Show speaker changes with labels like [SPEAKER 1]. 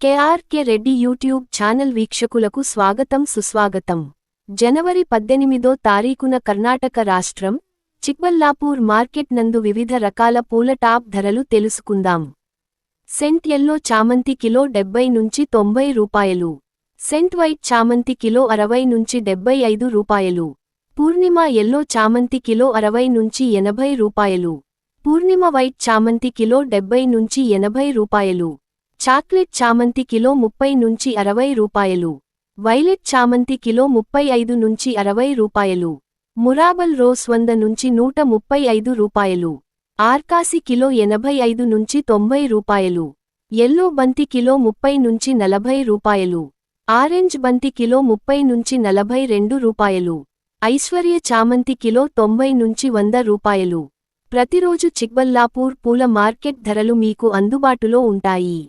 [SPEAKER 1] KRK Reddy YouTube channel వీక్షకులకు స్వాగతం సుస్వాగతం. జనవరి పద్దెనిమిదో తారీఖున కర్ణాటక రాష్ట్రం చిక్బల్లాపూర్ మార్కెట్ నందు వివిధ రకాల పూల టాప్ ధరలు తెలుసుకుందాం. సెంట్ ఎల్లో చామంతి కిలో డెబ్బై నుంచి తొంభై రూపాయలు. సెంట్ వైట్ చామంతి కిలో అరవై నుంచి డెబ్బై ఐదు రూపాయలు. పూర్ణిమ ఎల్లో చామంతి కిలో అరవై నుంచి ఎనభై రూపాయలు. పూర్ణిమ వైట్ చామంతి కిలో డెబ్బై నుంచి ఎనభై రూపాయలు. చాక్లెట్ చామంతి కిలో ముప్పై నుంచి అరవై రూపాయలు. వైలెట్ చామంతి కిలో ముప్పై ఐదు నుంచి అరవై రూపాయలు. మురాబల్ రోస్ వంద నుంచి నూట ముప్పై ఐదు రూపాయలు. ఆర్కాసి కిలో ఎనభై ఐదు నుంచి తొంభై రూపాయలు. ఎల్లో బంతి కిలో ముప్పై నుంచి నలభై రూపాయలు. ఆరెంజ్ బంతి కిలో ముప్పై నుంచి నలభై రెండు రూపాయలు. ఐశ్వర్య చామంతి కిలో తొంభై నుంచి వంద రూపాయలు. ప్రతిరోజు చిక్బల్లాపూర్ పూల మార్కెట్ ధరలు మీకు అందుబాటులో ఉంటాయి.